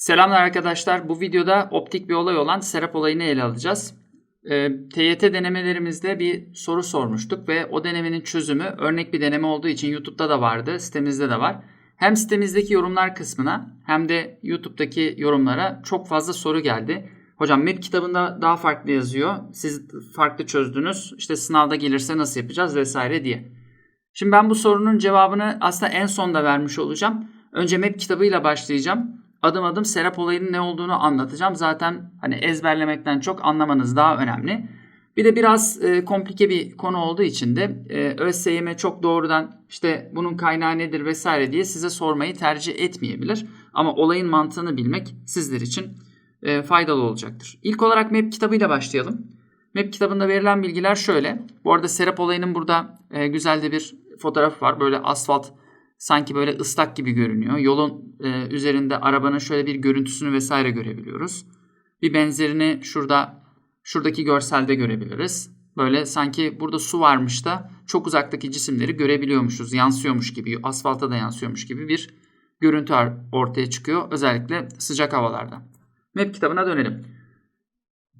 Selamlar arkadaşlar. Bu videoda optik bir olay olan serap olayını ele alacağız. Ee, TYT denemelerimizde bir soru sormuştuk ve o denemenin çözümü örnek bir deneme olduğu için YouTube'da da vardı, sitemizde de var. Hem sitemizdeki yorumlar kısmına hem de YouTube'daki yorumlara çok fazla soru geldi. Hocam MEP kitabında daha farklı yazıyor. Siz farklı çözdünüz. İşte sınavda gelirse nasıl yapacağız vesaire diye. Şimdi ben bu sorunun cevabını aslında en sonda vermiş olacağım. Önce MEP kitabıyla başlayacağım. Adım adım serap olayının ne olduğunu anlatacağım. Zaten hani ezberlemekten çok anlamanız daha önemli. Bir de biraz e, komplike bir konu olduğu için de e, ÖSYM çok doğrudan işte bunun kaynağı nedir vesaire diye size sormayı tercih etmeyebilir. Ama olayın mantığını bilmek sizler için e, faydalı olacaktır. İlk olarak MEP kitabıyla başlayalım. MEP kitabında verilen bilgiler şöyle. Bu arada serap olayının burada e, güzel de bir fotoğrafı var. Böyle asfalt sanki böyle ıslak gibi görünüyor. Yolun e, üzerinde arabanın şöyle bir görüntüsünü vesaire görebiliyoruz. Bir benzerini şurada şuradaki görselde görebiliriz. Böyle sanki burada su varmış da çok uzaktaki cisimleri görebiliyormuşuz. Yansıyormuş gibi, asfalta da yansıyormuş gibi bir görüntü ortaya çıkıyor. Özellikle sıcak havalarda. Map kitabına dönelim.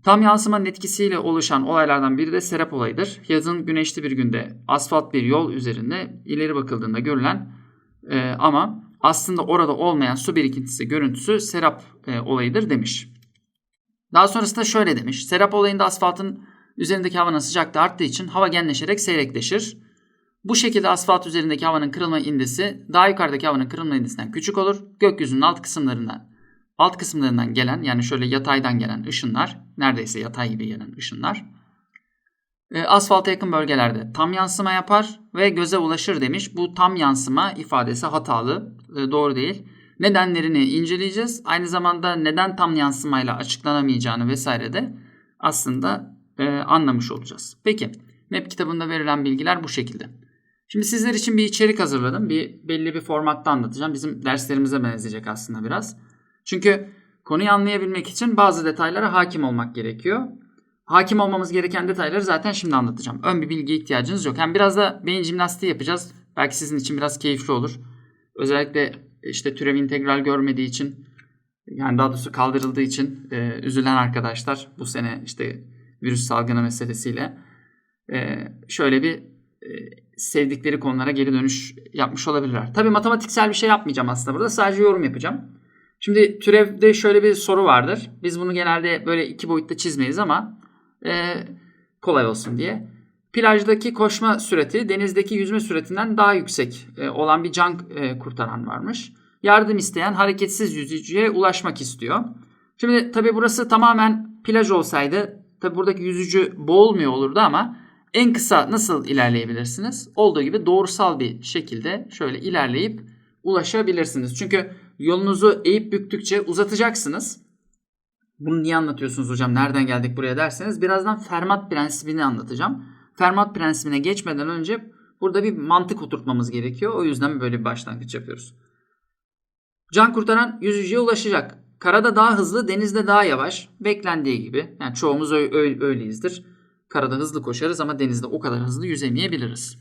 Tam yansımanın etkisiyle oluşan olaylardan biri de serap olayıdır. Yazın güneşli bir günde asfalt bir yol üzerinde ileri bakıldığında görülen e, ama aslında orada olmayan su birikintisi görüntüsü serap e, olayıdır demiş. Daha sonrasında şöyle demiş. Serap olayında asfaltın üzerindeki havanın sıcaklığı arttığı için hava genleşerek seyrekleşir. Bu şekilde asfalt üzerindeki havanın kırılma indisi daha yukarıdaki havanın kırılma indisinden küçük olur. Gökyüzünün alt kısımlarından alt kısımlarından gelen yani şöyle yataydan gelen ışınlar neredeyse yatay gibi gelen ışınlar e, asfalta yakın bölgelerde tam yansıma yapar ve göze ulaşır demiş. Bu tam yansıma ifadesi hatalı, e, doğru değil. Nedenlerini inceleyeceğiz. Aynı zamanda neden tam yansımayla açıklanamayacağını vesaire de aslında e, anlamış olacağız. Peki, MEP kitabında verilen bilgiler bu şekilde. Şimdi sizler için bir içerik hazırladım. Bir belli bir formatta anlatacağım. Bizim derslerimize benzeyecek aslında biraz. Çünkü konuyu anlayabilmek için bazı detaylara hakim olmak gerekiyor. Hakim olmamız gereken detayları zaten şimdi anlatacağım. Ön bir bilgiye ihtiyacınız yok. Hem biraz da beyin jimnastiği yapacağız. Belki sizin için biraz keyifli olur. Özellikle işte türev integral görmediği için yani daha doğrusu kaldırıldığı için e, üzülen arkadaşlar bu sene işte virüs salgını meselesiyle e, şöyle bir e, sevdikleri konulara geri dönüş yapmış olabilirler. Tabii matematiksel bir şey yapmayacağım aslında burada. Sadece yorum yapacağım. Şimdi türevde şöyle bir soru vardır. Biz bunu genelde böyle iki boyutta çizmeyiz ama e, kolay olsun diye. Plajdaki koşma süreti denizdeki yüzme süretinden daha yüksek e, olan bir can e, kurtaran varmış. Yardım isteyen hareketsiz yüzücüye ulaşmak istiyor. Şimdi tabi burası tamamen plaj olsaydı tabi buradaki yüzücü boğulmuyor olurdu ama en kısa nasıl ilerleyebilirsiniz? Olduğu gibi doğrusal bir şekilde şöyle ilerleyip ulaşabilirsiniz. Çünkü yolunuzu eğip büktükçe uzatacaksınız. Bunu niye anlatıyorsunuz hocam? Nereden geldik buraya derseniz birazdan Fermat prensibini anlatacağım. Fermat prensibine geçmeden önce burada bir mantık oturtmamız gerekiyor. O yüzden böyle bir başlangıç yapıyoruz. Can kurtaran yüzücüye ulaşacak. Karada daha hızlı, denizde daha yavaş. Beklendiği gibi. Yani çoğumuz öyle, öyleyizdir. Karada hızlı koşarız ama denizde o kadar hızlı yüzemeyebiliriz.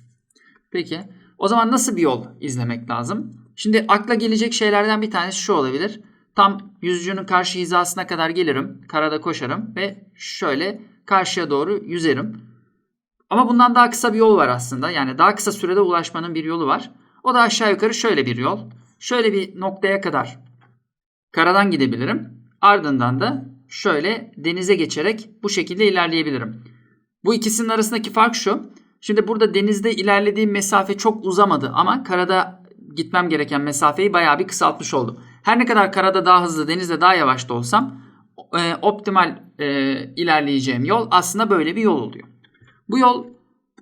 Peki. O zaman nasıl bir yol izlemek lazım? Şimdi akla gelecek şeylerden bir tanesi şu olabilir. Tam yüzücünün karşı hizasına kadar gelirim. Karada koşarım ve şöyle karşıya doğru yüzerim. Ama bundan daha kısa bir yol var aslında. Yani daha kısa sürede ulaşmanın bir yolu var. O da aşağı yukarı şöyle bir yol. Şöyle bir noktaya kadar karadan gidebilirim. Ardından da şöyle denize geçerek bu şekilde ilerleyebilirim. Bu ikisinin arasındaki fark şu. Şimdi burada denizde ilerlediğim mesafe çok uzamadı ama karada gitmem gereken mesafeyi bayağı bir kısaltmış oldum. Her ne kadar karada daha hızlı, denizde daha yavaş da olsam e, optimal e, ilerleyeceğim yol aslında böyle bir yol oluyor. Bu yol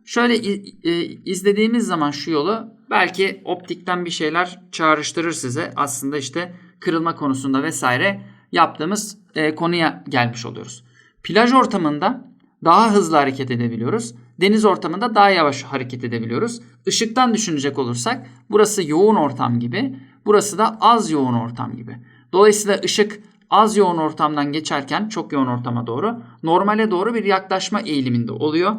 şöyle e, izlediğimiz zaman şu yolu belki optikten bir şeyler çağrıştırır size. Aslında işte kırılma konusunda vesaire yaptığımız e, konuya gelmiş oluyoruz. Plaj ortamında daha hızlı hareket edebiliyoruz. Deniz ortamında daha yavaş hareket edebiliyoruz. Işıktan düşünecek olursak burası yoğun ortam gibi, burası da az yoğun ortam gibi. Dolayısıyla ışık az yoğun ortamdan geçerken çok yoğun ortama doğru normale doğru bir yaklaşma eğiliminde oluyor.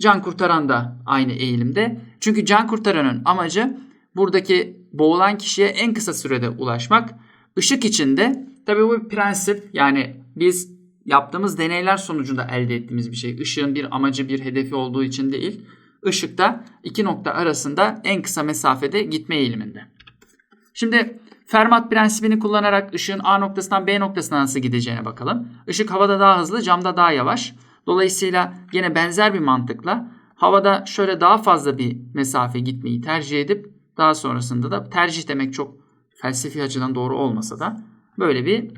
Can kurtaran da aynı eğilimde. Çünkü can kurtaranın amacı buradaki boğulan kişiye en kısa sürede ulaşmak. Işık içinde Tabii bu bir prensip. Yani biz yaptığımız deneyler sonucunda elde ettiğimiz bir şey. Işığın bir amacı, bir hedefi olduğu için değil. Işık da iki nokta arasında en kısa mesafede gitme eğiliminde. Şimdi Fermat prensibini kullanarak ışığın A noktasından B noktasına nasıl gideceğine bakalım. Işık havada daha hızlı, camda daha yavaş. Dolayısıyla yine benzer bir mantıkla havada şöyle daha fazla bir mesafe gitmeyi tercih edip daha sonrasında da tercih demek çok felsefi açıdan doğru olmasa da böyle bir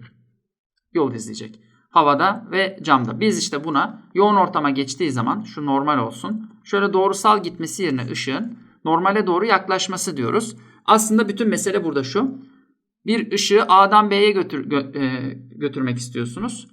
yol izleyecek. Havada ve camda. Biz işte buna yoğun ortama geçtiği zaman şu normal olsun. Şöyle doğrusal gitmesi yerine ışığın normale doğru yaklaşması diyoruz. Aslında bütün mesele burada şu. Bir ışığı A'dan B'ye götür, gö, e, götürmek istiyorsunuz.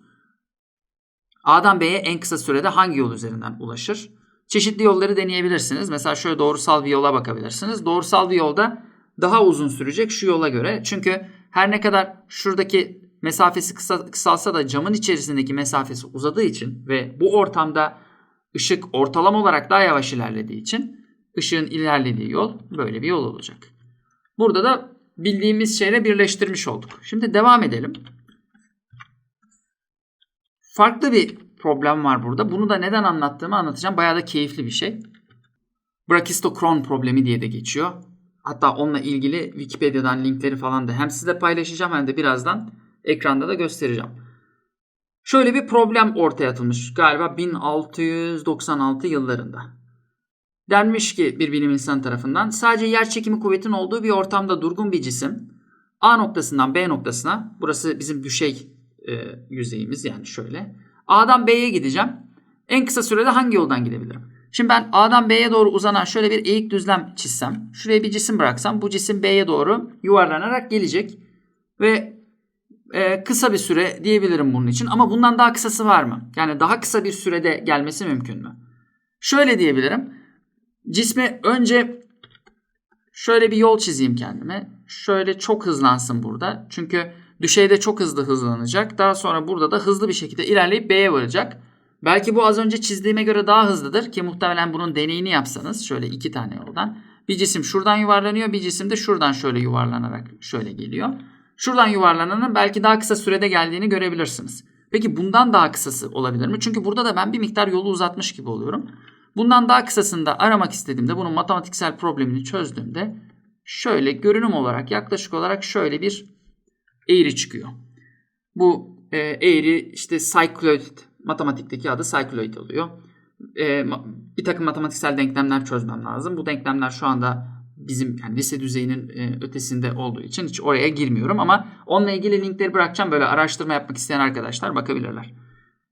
A'dan B'ye en kısa sürede hangi yol üzerinden ulaşır? Çeşitli yolları deneyebilirsiniz. Mesela şöyle doğrusal bir yola bakabilirsiniz. Doğrusal bir yolda daha uzun sürecek şu yola göre. Çünkü her ne kadar şuradaki mesafesi kısa, kısalsa da camın içerisindeki mesafesi uzadığı için ve bu ortamda ışık ortalama olarak daha yavaş ilerlediği için ışığın ilerlediği yol böyle bir yol olacak. Burada da bildiğimiz şeyle birleştirmiş olduk. Şimdi devam edelim. Farklı bir problem var burada. Bunu da neden anlattığımı anlatacağım. Bayağı da keyifli bir şey. Brakistokron problemi diye de geçiyor. Hatta onunla ilgili Wikipedia'dan linkleri falan da hem size paylaşacağım hem de birazdan ekranda da göstereceğim. Şöyle bir problem ortaya atılmış galiba 1696 yıllarında. Denmiş ki bir bilim insanı tarafından sadece yer çekimi kuvvetin olduğu bir ortamda durgun bir cisim A noktasından B noktasına burası bizim düşey e, yüzeyimiz yani şöyle. A'dan B'ye gideceğim. En kısa sürede hangi yoldan gidebilirim? Şimdi ben A'dan B'ye doğru uzanan şöyle bir eğik düzlem çizsem. Şuraya bir cisim bıraksam bu cisim B'ye doğru yuvarlanarak gelecek. Ve e, kısa bir süre diyebilirim bunun için. Ama bundan daha kısası var mı? Yani daha kısa bir sürede gelmesi mümkün mü? Şöyle diyebilirim. Cismi önce şöyle bir yol çizeyim kendime. Şöyle çok hızlansın burada. Çünkü düşeyde çok hızlı hızlanacak. Daha sonra burada da hızlı bir şekilde ilerleyip B'ye varacak. Belki bu az önce çizdiğime göre daha hızlıdır ki muhtemelen bunun deneyini yapsanız şöyle iki tane yoldan. Bir cisim şuradan yuvarlanıyor, bir cisim de şuradan şöyle yuvarlanarak şöyle geliyor. Şuradan yuvarlananın belki daha kısa sürede geldiğini görebilirsiniz. Peki bundan daha kısası olabilir mi? Çünkü burada da ben bir miktar yolu uzatmış gibi oluyorum. Bundan daha kısasını da aramak istediğimde bunun matematiksel problemini çözdüğümde şöyle görünüm olarak yaklaşık olarak şöyle bir eğri çıkıyor. Bu e, eğri işte cycloid matematikteki adı cycloid oluyor. E, bir takım matematiksel denklemler çözmem lazım. Bu denklemler şu anda bizim yani lise düzeyinin e, ötesinde olduğu için hiç oraya girmiyorum ama onunla ilgili linkleri bırakacağım. Böyle araştırma yapmak isteyen arkadaşlar bakabilirler.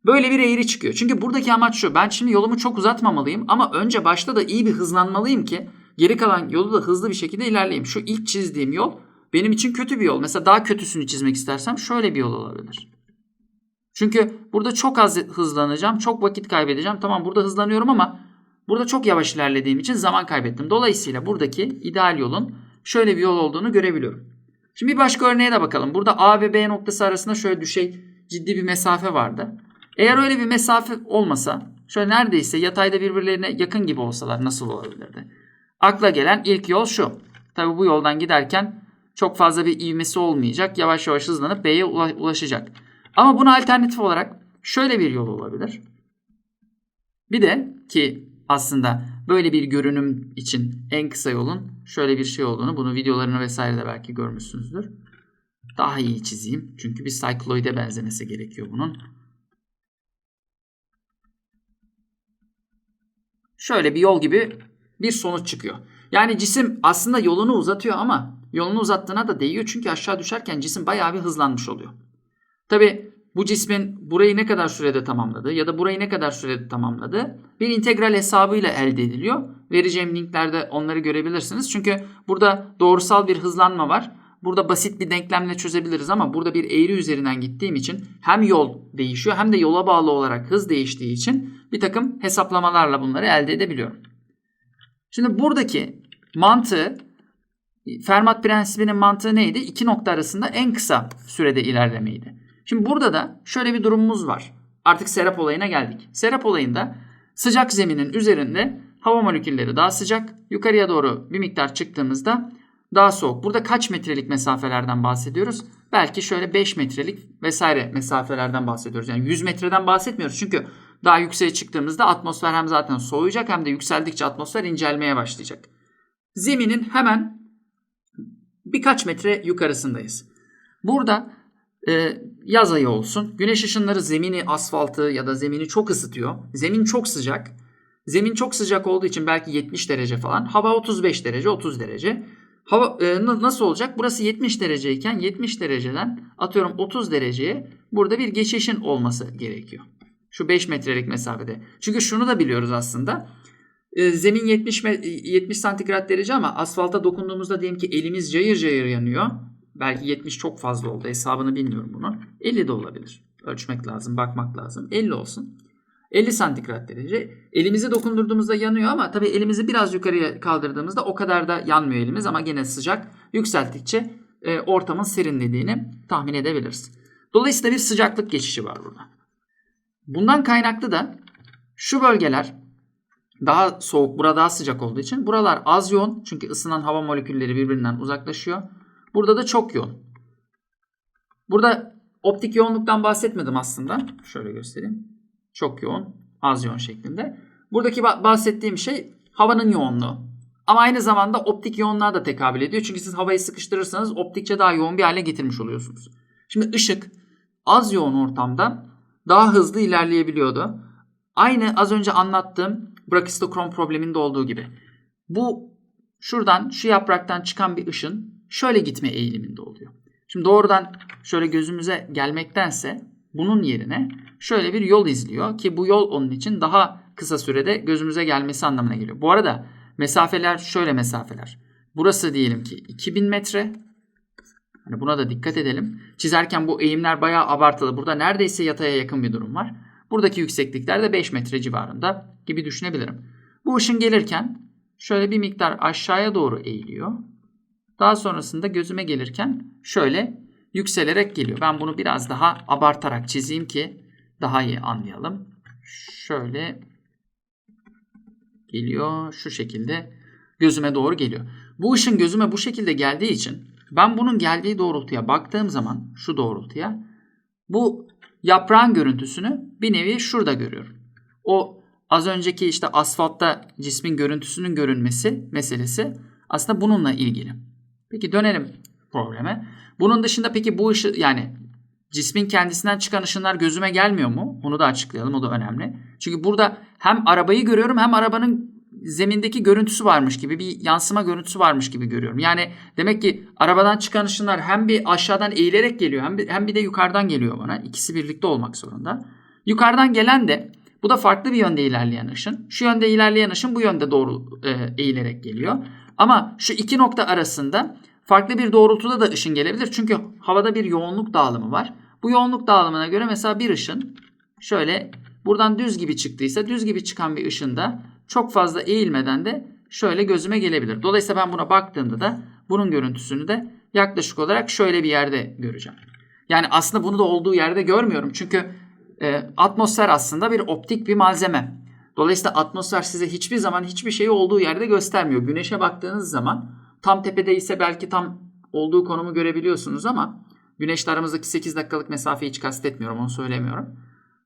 Böyle bir eğri çıkıyor. Çünkü buradaki amaç şu. Ben şimdi yolumu çok uzatmamalıyım ama önce başta da iyi bir hızlanmalıyım ki geri kalan yolu da hızlı bir şekilde ilerleyeyim. Şu ilk çizdiğim yol benim için kötü bir yol. Mesela daha kötüsünü çizmek istersem şöyle bir yol olabilir. Çünkü burada çok az hızlanacağım, çok vakit kaybedeceğim. Tamam burada hızlanıyorum ama burada çok yavaş ilerlediğim için zaman kaybettim. Dolayısıyla buradaki ideal yolun şöyle bir yol olduğunu görebiliyorum. Şimdi bir başka örneğe de bakalım. Burada A ve B noktası arasında şöyle düşey ciddi bir mesafe vardı. Eğer öyle bir mesafe olmasa, şöyle neredeyse yatayda birbirlerine yakın gibi olsalar nasıl olabilirdi? Akla gelen ilk yol şu. Tabi bu yoldan giderken çok fazla bir ivmesi olmayacak. Yavaş yavaş hızlanıp B'ye ulaşacak. Ama buna alternatif olarak şöyle bir yol olabilir. Bir de ki aslında böyle bir görünüm için en kısa yolun şöyle bir şey olduğunu, bunu videolarını vesaire de belki görmüşsünüzdür. Daha iyi çizeyim. Çünkü bir cycloid'e benzemesi gerekiyor bunun. Şöyle bir yol gibi bir sonuç çıkıyor. Yani cisim aslında yolunu uzatıyor ama yolunu uzattığına da değiyor çünkü aşağı düşerken cisim bayağı bir hızlanmış oluyor. Tabi bu cismin burayı ne kadar sürede tamamladı ya da burayı ne kadar sürede tamamladı bir integral hesabıyla elde ediliyor. Vereceğim linklerde onları görebilirsiniz. Çünkü burada doğrusal bir hızlanma var. Burada basit bir denklemle çözebiliriz ama burada bir eğri üzerinden gittiğim için hem yol değişiyor hem de yola bağlı olarak hız değiştiği için bir takım hesaplamalarla bunları elde edebiliyorum. Şimdi buradaki mantığı Fermat prensibinin mantığı neydi? İki nokta arasında en kısa sürede ilerlemeydi. Şimdi burada da şöyle bir durumumuz var. Artık serap olayına geldik. Serap olayında sıcak zeminin üzerinde hava molekülleri daha sıcak. Yukarıya doğru bir miktar çıktığımızda daha soğuk. Burada kaç metrelik mesafelerden bahsediyoruz? belki şöyle 5 metrelik vesaire mesafelerden bahsediyoruz. Yani 100 metreden bahsetmiyoruz. Çünkü daha yükseğe çıktığımızda atmosfer hem zaten soğuyacak hem de yükseldikçe atmosfer incelmeye başlayacak. Zeminin hemen birkaç metre yukarısındayız. Burada e, yaz ayı olsun. Güneş ışınları zemini, asfaltı ya da zemini çok ısıtıyor. Zemin çok sıcak. Zemin çok sıcak olduğu için belki 70 derece falan. Hava 35 derece, 30 derece. Hava e, nasıl olacak? Burası 70 dereceyken 70 dereceden atıyorum 30 dereceye burada bir geçişin olması gerekiyor. Şu 5 metrelik mesafede. Çünkü şunu da biliyoruz aslında. E, zemin 70 70 santigrat derece ama asfalta dokunduğumuzda diyelim ki elimiz cayır cayır yanıyor. Belki 70 çok fazla oldu. Hesabını bilmiyorum bunu. 50 de olabilir. Ölçmek lazım, bakmak lazım. 50 olsun. 50 santigrat derece. Elimizi dokundurduğumuzda yanıyor ama tabii elimizi biraz yukarıya kaldırdığımızda o kadar da yanmıyor elimiz ama gene sıcak. Yükselttikçe e, ortamın serinlediğini tahmin edebiliriz. Dolayısıyla bir sıcaklık geçişi var burada. Bundan kaynaklı da şu bölgeler daha soğuk, burada daha sıcak olduğu için buralar az yoğun. Çünkü ısınan hava molekülleri birbirinden uzaklaşıyor. Burada da çok yoğun. Burada optik yoğunluktan bahsetmedim aslında. Şöyle göstereyim. Çok yoğun, az yoğun şeklinde. Buradaki bahsettiğim şey havanın yoğunluğu. Ama aynı zamanda optik yoğunluğa da tekabül ediyor. Çünkü siz havayı sıkıştırırsanız optikçe daha yoğun bir hale getirmiş oluyorsunuz. Şimdi ışık az yoğun ortamda daha hızlı ilerleyebiliyordu. Aynı az önce anlattığım brakistokrom probleminde olduğu gibi. Bu şuradan şu yapraktan çıkan bir ışın şöyle gitme eğiliminde oluyor. Şimdi doğrudan şöyle gözümüze gelmektense bunun yerine şöyle bir yol izliyor ki bu yol onun için daha kısa sürede gözümüze gelmesi anlamına geliyor. Bu arada mesafeler şöyle mesafeler. Burası diyelim ki 2000 metre. Hani buna da dikkat edelim. Çizerken bu eğimler bayağı abartılı. Burada neredeyse yataya yakın bir durum var. Buradaki yükseklikler de 5 metre civarında gibi düşünebilirim. Bu ışın gelirken şöyle bir miktar aşağıya doğru eğiliyor. Daha sonrasında gözüme gelirken şöyle yükselerek geliyor. Ben bunu biraz daha abartarak çizeyim ki daha iyi anlayalım. Şöyle geliyor şu şekilde gözüme doğru geliyor. Bu ışın gözüme bu şekilde geldiği için ben bunun geldiği doğrultuya baktığım zaman şu doğrultuya bu yaprağın görüntüsünü bir nevi şurada görüyorum. O az önceki işte asfaltta cismin görüntüsünün görünmesi meselesi aslında bununla ilgili. Peki dönelim probleme. Bunun dışında peki bu ışık yani cismin kendisinden çıkan ışınlar gözüme gelmiyor mu? Onu da açıklayalım. O da önemli. Çünkü burada hem arabayı görüyorum hem arabanın zemindeki görüntüsü varmış gibi bir yansıma görüntüsü varmış gibi görüyorum. Yani demek ki arabadan çıkan ışınlar hem bir aşağıdan eğilerek geliyor hem bir, hem bir de yukarıdan geliyor bana. İkisi birlikte olmak zorunda. Yukarıdan gelen de bu da farklı bir yönde ilerleyen ışın. Şu yönde ilerleyen ışın bu yönde doğru e, eğilerek geliyor. Ama şu iki nokta arasında farklı bir doğrultuda da ışın gelebilir. Çünkü havada bir yoğunluk dağılımı var. Bu yoğunluk dağılımına göre mesela bir ışın şöyle buradan düz gibi çıktıysa düz gibi çıkan bir ışın da çok fazla eğilmeden de şöyle gözüme gelebilir. Dolayısıyla ben buna baktığımda da bunun görüntüsünü de yaklaşık olarak şöyle bir yerde göreceğim. Yani aslında bunu da olduğu yerde görmüyorum. Çünkü e, atmosfer aslında bir optik bir malzeme. Dolayısıyla atmosfer size hiçbir zaman hiçbir şeyi olduğu yerde göstermiyor. Güneşe baktığınız zaman tam tepede ise belki tam olduğu konumu görebiliyorsunuz ama güneşle aramızdaki 8 dakikalık mesafeyi hiç kastetmiyorum onu söylemiyorum.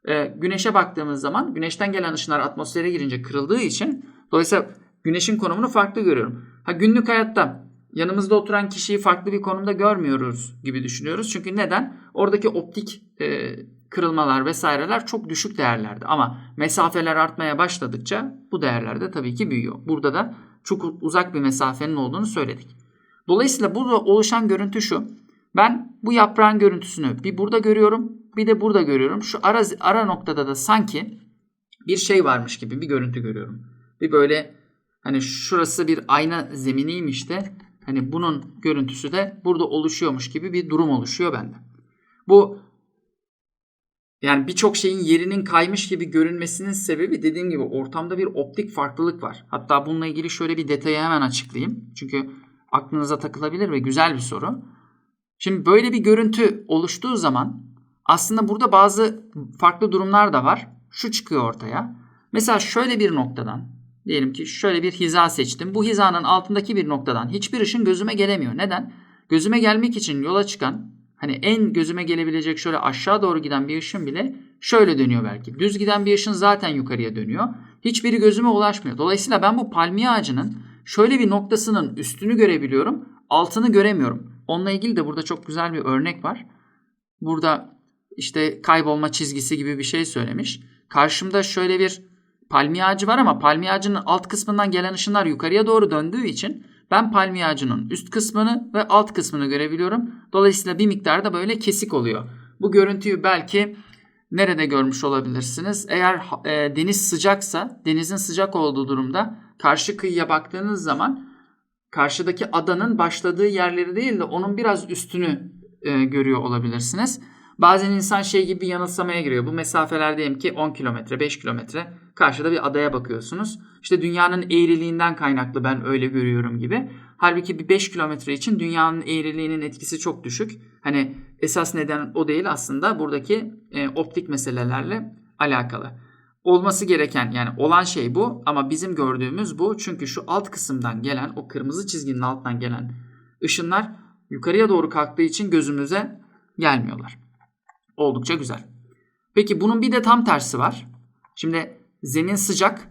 Ee, güneşe baktığımız zaman güneşten gelen ışınlar atmosfere girince kırıldığı için dolayısıyla güneşin konumunu farklı görüyorum. Ha günlük hayatta yanımızda oturan kişiyi farklı bir konumda görmüyoruz gibi düşünüyoruz. Çünkü neden? Oradaki optik e, kırılmalar vesaireler çok düşük değerlerde. Ama mesafeler artmaya başladıkça bu değerler de tabii ki büyüyor. Burada da çok uzak bir mesafenin olduğunu söyledik. Dolayısıyla burada oluşan görüntü şu. Ben bu yaprağın görüntüsünü bir burada görüyorum, bir de burada görüyorum. Şu ara, ara noktada da sanki bir şey varmış gibi bir görüntü görüyorum. Bir böyle hani şurası bir ayna zeminiymiş de hani bunun görüntüsü de burada oluşuyormuş gibi bir durum oluşuyor bende. Bu yani birçok şeyin yerinin kaymış gibi görünmesinin sebebi dediğim gibi ortamda bir optik farklılık var. Hatta bununla ilgili şöyle bir detayı hemen açıklayayım. Çünkü aklınıza takılabilir ve güzel bir soru. Şimdi böyle bir görüntü oluştuğu zaman aslında burada bazı farklı durumlar da var. Şu çıkıyor ortaya. Mesela şöyle bir noktadan diyelim ki şöyle bir hiza seçtim. Bu hizanın altındaki bir noktadan hiçbir ışın gözüme gelemiyor. Neden? Gözüme gelmek için yola çıkan Hani en gözüme gelebilecek şöyle aşağı doğru giden bir ışın bile şöyle dönüyor belki. Düz giden bir ışın zaten yukarıya dönüyor. Hiçbiri gözüme ulaşmıyor. Dolayısıyla ben bu palmiye ağacının şöyle bir noktasının üstünü görebiliyorum. Altını göremiyorum. Onunla ilgili de burada çok güzel bir örnek var. Burada işte kaybolma çizgisi gibi bir şey söylemiş. Karşımda şöyle bir palmiye ağacı var ama palmiye ağacının alt kısmından gelen ışınlar yukarıya doğru döndüğü için ben palmiye ağacının üst kısmını ve alt kısmını görebiliyorum. Dolayısıyla bir miktar da böyle kesik oluyor. Bu görüntüyü belki nerede görmüş olabilirsiniz? Eğer e, deniz sıcaksa, denizin sıcak olduğu durumda karşı kıyıya baktığınız zaman karşıdaki adanın başladığı yerleri değil de onun biraz üstünü e, görüyor olabilirsiniz. Bazen insan şey gibi yanılsamaya giriyor. Bu mesafeler diyelim ki 10 kilometre, 5 kilometre. Karşıda bir adaya bakıyorsunuz. İşte dünyanın eğriliğinden kaynaklı ben öyle görüyorum gibi. Halbuki bir 5 kilometre için dünyanın eğriliğinin etkisi çok düşük. Hani esas neden o değil aslında buradaki e, optik meselelerle alakalı. Olması gereken yani olan şey bu ama bizim gördüğümüz bu. Çünkü şu alt kısımdan gelen o kırmızı çizginin alttan gelen ışınlar yukarıya doğru kalktığı için gözümüze gelmiyorlar. Oldukça güzel. Peki bunun bir de tam tersi var. Şimdi zemin sıcak.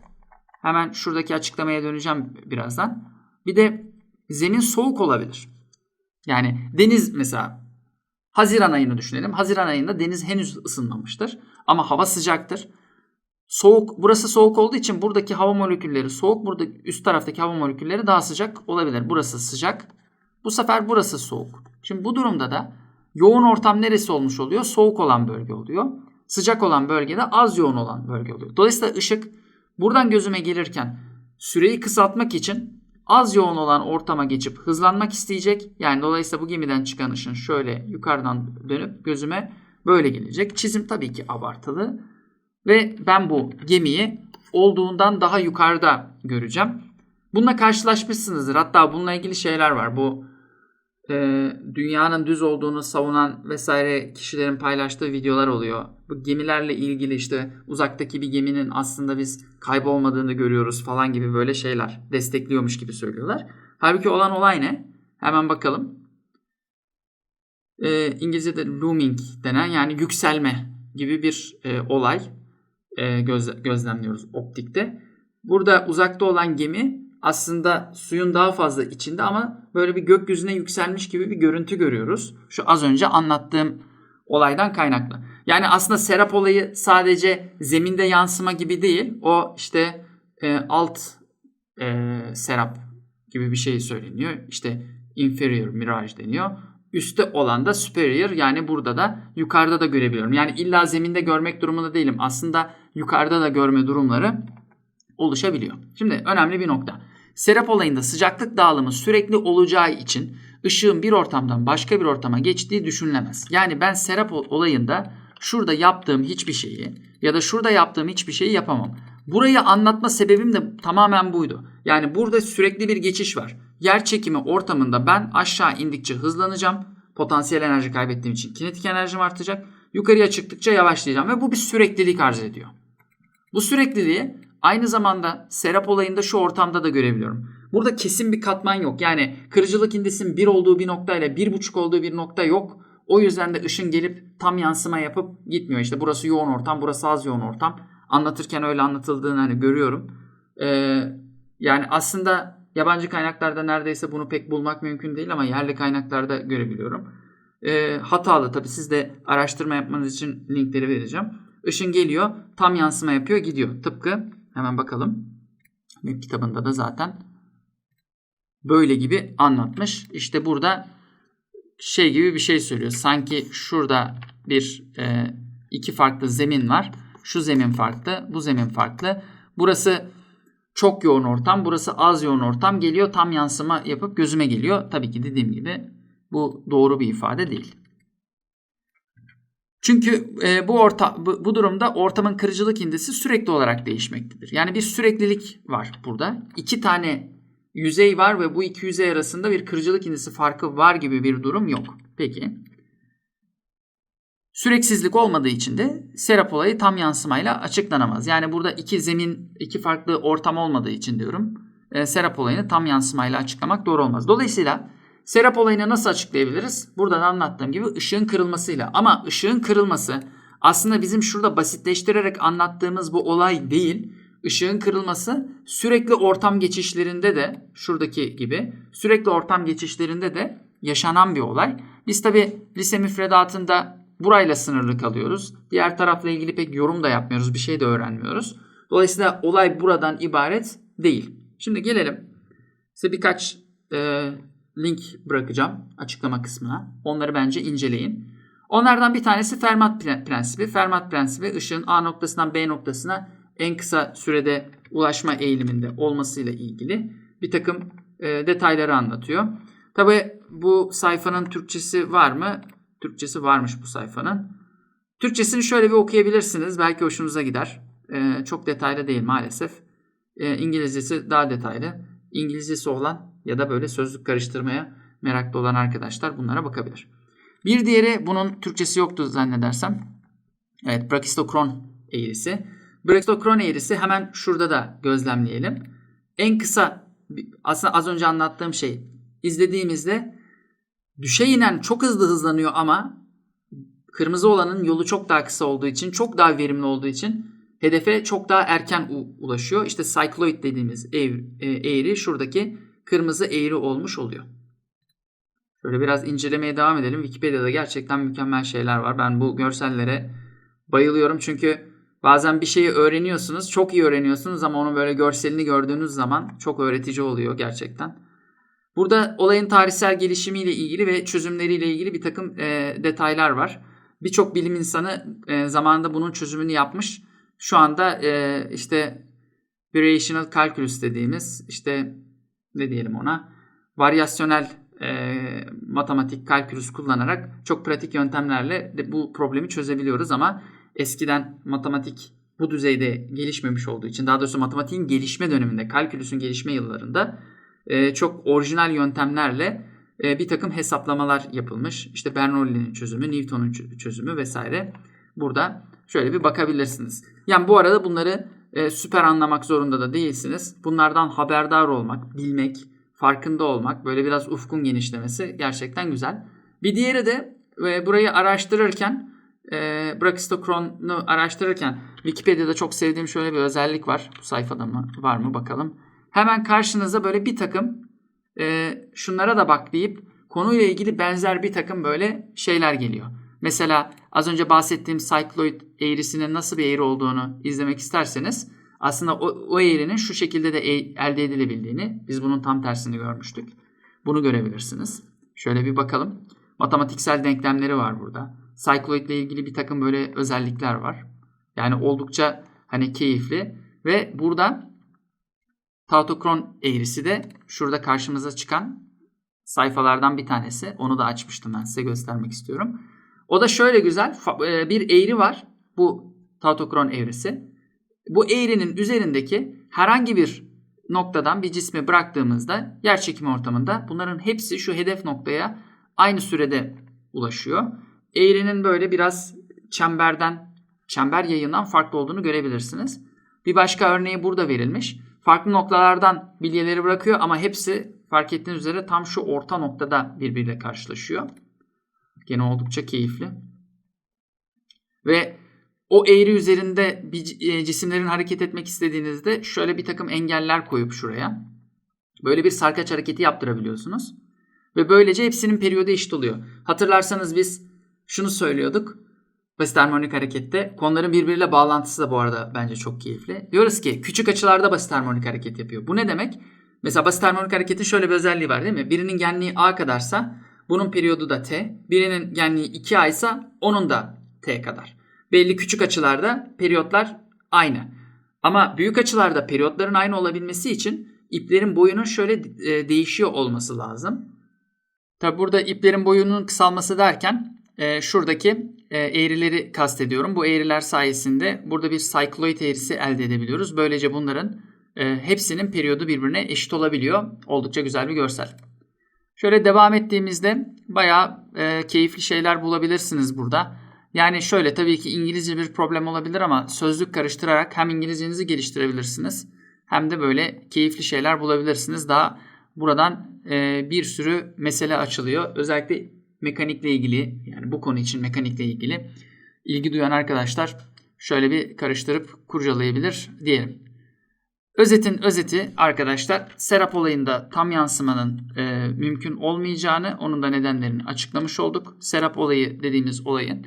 Hemen şuradaki açıklamaya döneceğim birazdan. Bir de zemin soğuk olabilir. Yani deniz mesela Haziran ayını düşünelim. Haziran ayında deniz henüz ısınmamıştır. Ama hava sıcaktır. Soğuk, burası soğuk olduğu için buradaki hava molekülleri soğuk. Burada üst taraftaki hava molekülleri daha sıcak olabilir. Burası sıcak. Bu sefer burası soğuk. Şimdi bu durumda da yoğun ortam neresi olmuş oluyor? Soğuk olan bölge oluyor. Sıcak olan bölgede az yoğun olan bölge oluyor. Dolayısıyla ışık buradan gözüme gelirken süreyi kısaltmak için az yoğun olan ortama geçip hızlanmak isteyecek. Yani dolayısıyla bu gemiden çıkan ışın şöyle yukarıdan dönüp gözüme böyle gelecek. Çizim tabii ki abartılı. Ve ben bu gemiyi olduğundan daha yukarıda göreceğim. Bununla karşılaşmışsınızdır. Hatta bununla ilgili şeyler var. Bu e, dünyanın düz olduğunu savunan vesaire kişilerin paylaştığı videolar oluyor. Bu gemilerle ilgili işte uzaktaki bir geminin aslında biz kaybolmadığını görüyoruz falan gibi böyle şeyler destekliyormuş gibi söylüyorlar. Halbuki olan olay ne? Hemen bakalım. E, İngilizce'de looming denen yani yükselme gibi bir e, olay e, göz, gözlemliyoruz optikte. Burada uzakta olan gemi aslında suyun daha fazla içinde ama böyle bir gökyüzüne yükselmiş gibi bir görüntü görüyoruz. Şu az önce anlattığım olaydan kaynaklı. Yani aslında serap olayı sadece zeminde yansıma gibi değil. O işte e, alt e, serap gibi bir şey söyleniyor. İşte inferior mirage deniyor. Üste olan da superior yani burada da yukarıda da görebiliyorum. Yani illa zeminde görmek durumunda değilim. Aslında yukarıda da görme durumları oluşabiliyor. Şimdi önemli bir nokta. Serap olayında sıcaklık dağılımı sürekli olacağı için ışığın bir ortamdan başka bir ortama geçtiği düşünülemez. Yani ben serap olayında şurada yaptığım hiçbir şeyi ya da şurada yaptığım hiçbir şeyi yapamam. Burayı anlatma sebebim de tamamen buydu. Yani burada sürekli bir geçiş var. Yer çekimi ortamında ben aşağı indikçe hızlanacağım. Potansiyel enerji kaybettiğim için kinetik enerjim artacak. Yukarıya çıktıkça yavaşlayacağım ve bu bir süreklilik arz ediyor. Bu sürekliliği aynı zamanda serap olayında şu ortamda da görebiliyorum. Burada kesin bir katman yok. Yani kırıcılık indisin 1 olduğu bir nokta ile 1,5 olduğu bir nokta yok. O yüzden de ışın gelip tam yansıma yapıp gitmiyor. İşte burası yoğun ortam, burası az yoğun ortam. Anlatırken öyle anlatıldığını hani görüyorum. Ee, yani aslında yabancı kaynaklarda neredeyse bunu pek bulmak mümkün değil ama yerli kaynaklarda görebiliyorum. Ee, hatalı tabii siz de araştırma yapmanız için linkleri vereceğim. Işın geliyor, tam yansıma yapıyor, gidiyor. Tıpkı hemen bakalım. Büyük kitabında da zaten böyle gibi anlatmış. İşte burada şey gibi bir şey söylüyor. Sanki şurada bir e, iki farklı zemin var. Şu zemin farklı, bu zemin farklı. Burası çok yoğun ortam, burası az yoğun ortam geliyor. Tam yansıma yapıp gözüme geliyor. Tabii ki dediğim gibi bu doğru bir ifade değil. Çünkü e, bu, orta, bu, bu durumda ortamın kırıcılık indisi sürekli olarak değişmektedir. Yani bir süreklilik var burada. İki tane yüzey var ve bu iki yüzey arasında bir kırıcılık indisi farkı var gibi bir durum yok. Peki. Süreksizlik olmadığı için de serap olayı tam yansımayla açıklanamaz. Yani burada iki zemin, iki farklı ortam olmadığı için diyorum. E, serap olayını tam yansımayla açıklamak doğru olmaz. Dolayısıyla Serap olayını nasıl açıklayabiliriz? Burada da anlattığım gibi ışığın kırılmasıyla. Ama ışığın kırılması aslında bizim şurada basitleştirerek anlattığımız bu olay değil. Işığın kırılması sürekli ortam geçişlerinde de şuradaki gibi sürekli ortam geçişlerinde de yaşanan bir olay. Biz tabi lise müfredatında burayla sınırlı kalıyoruz. Diğer tarafla ilgili pek yorum da yapmıyoruz. Bir şey de öğrenmiyoruz. Dolayısıyla olay buradan ibaret değil. Şimdi gelelim. Size birkaç e, link bırakacağım açıklama kısmına. Onları bence inceleyin. Onlardan bir tanesi Fermat prensibi. Fermat prensibi ışığın A noktasından B noktasına en kısa sürede ulaşma eğiliminde olmasıyla ilgili bir takım e, detayları anlatıyor. Tabi bu sayfanın Türkçesi var mı? Türkçesi varmış bu sayfanın. Türkçesini şöyle bir okuyabilirsiniz. Belki hoşunuza gider. E, çok detaylı değil maalesef. E, İngilizcesi daha detaylı. İngilizcesi olan ya da böyle sözlük karıştırmaya meraklı olan arkadaşlar bunlara bakabilir. Bir diğeri bunun Türkçesi yoktu zannedersem. Evet Brachistokron eğrisi. Brachistokron eğrisi hemen şurada da gözlemleyelim. En kısa aslında az önce anlattığım şey izlediğimizde düşe inen çok hızlı hızlanıyor ama kırmızı olanın yolu çok daha kısa olduğu için çok daha verimli olduğu için hedefe çok daha erken ulaşıyor. İşte cycloid dediğimiz e, eğri şuradaki kırmızı eğri olmuş oluyor. Şöyle biraz incelemeye devam edelim. Wikipedia'da gerçekten mükemmel şeyler var. Ben bu görsellere bayılıyorum çünkü bazen bir şeyi öğreniyorsunuz, çok iyi öğreniyorsunuz ama onun böyle görselini gördüğünüz zaman çok öğretici oluyor gerçekten. Burada olayın tarihsel gelişimiyle ilgili ve çözümleriyle ilgili bir takım e, detaylar var. Birçok bilim insanı e, zamanında bunun çözümünü yapmış. Şu anda e, işte variational calculus dediğimiz işte ne diyelim ona varyasyonel e, matematik kalkülüs kullanarak çok pratik yöntemlerle de bu problemi çözebiliyoruz ama eskiden matematik bu düzeyde gelişmemiş olduğu için daha doğrusu matematiğin gelişme döneminde kalkülüsün gelişme yıllarında e, çok orijinal yöntemlerle e, bir takım hesaplamalar yapılmış. İşte Bernoulli'nin çözümü, Newton'un çözümü vesaire. Burada şöyle bir bakabilirsiniz. Yani bu arada bunları e, süper anlamak zorunda da değilsiniz. Bunlardan haberdar olmak, bilmek, farkında olmak, böyle biraz ufkun genişlemesi gerçekten güzel. Bir diğeri de e, burayı araştırırken, e, Brachistokron'u araştırırken Wikipedia'da çok sevdiğim şöyle bir özellik var. Bu sayfada mı var mı bakalım. Hemen karşınıza böyle bir takım e, şunlara da bak deyip konuyla ilgili benzer bir takım böyle şeyler geliyor. Mesela az önce bahsettiğim cycloid eğrisinin nasıl bir eğri olduğunu izlemek isterseniz aslında o, o eğrinin şu şekilde de e, elde edilebildiğini, biz bunun tam tersini görmüştük. Bunu görebilirsiniz. Şöyle bir bakalım. Matematiksel denklemleri var burada. Cycloid ile ilgili bir takım böyle özellikler var. Yani oldukça hani keyifli. Ve burada tautokron eğrisi de şurada karşımıza çıkan sayfalardan bir tanesi. Onu da açmıştım ben size göstermek istiyorum. O da şöyle güzel. E, bir eğri var. Bu tautokron eğrisi. Bu eğrinin üzerindeki herhangi bir noktadan bir cismi bıraktığımızda yer çekimi ortamında bunların hepsi şu hedef noktaya aynı sürede ulaşıyor. Eğrinin böyle biraz çemberden, çember yayından farklı olduğunu görebilirsiniz. Bir başka örneği burada verilmiş. Farklı noktalardan bilyeleri bırakıyor ama hepsi fark ettiğiniz üzere tam şu orta noktada birbiriyle karşılaşıyor. Gene oldukça keyifli. Ve o eğri üzerinde bir e, cisimlerin hareket etmek istediğinizde şöyle bir takım engeller koyup şuraya böyle bir sarkaç hareketi yaptırabiliyorsunuz. Ve böylece hepsinin periyodu eşit oluyor. Hatırlarsanız biz şunu söylüyorduk. Basit harmonik harekette konuların birbiriyle bağlantısı da bu arada bence çok keyifli. Diyoruz ki küçük açılarda basit harmonik hareket yapıyor. Bu ne demek? Mesela basit harmonik hareketin şöyle bir özelliği var değil mi? Birinin genliği a kadarsa bunun periyodu da t. Birinin genliği 2a ise onun da t kadar belli küçük açılarda periyotlar aynı. Ama büyük açılarda periyotların aynı olabilmesi için iplerin boyunun şöyle e, değişiyor olması lazım. Tabi burada iplerin boyunun kısalması derken e, şuradaki e, eğrileri kastediyorum. Bu eğriler sayesinde burada bir cycloid eğrisi elde edebiliyoruz. Böylece bunların e, hepsinin periyodu birbirine eşit olabiliyor. Oldukça güzel bir görsel. Şöyle devam ettiğimizde bayağı e, keyifli şeyler bulabilirsiniz burada. Yani şöyle tabii ki İngilizce bir problem olabilir ama sözlük karıştırarak hem İngilizcenizi geliştirebilirsiniz hem de böyle keyifli şeyler bulabilirsiniz. Daha buradan e, bir sürü mesele açılıyor. Özellikle mekanikle ilgili yani bu konu için mekanikle ilgili ilgi duyan arkadaşlar şöyle bir karıştırıp kurcalayabilir diyelim. Özetin özeti arkadaşlar Serap olayında tam yansımanın e, mümkün olmayacağını, onun da nedenlerini açıklamış olduk. Serap olayı dediğimiz olayın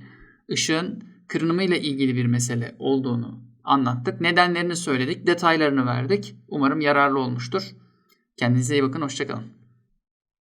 ışığın kırınımıyla ilgili bir mesele olduğunu anlattık. Nedenlerini söyledik, detaylarını verdik. Umarım yararlı olmuştur. Kendinize iyi bakın, hoşçakalın.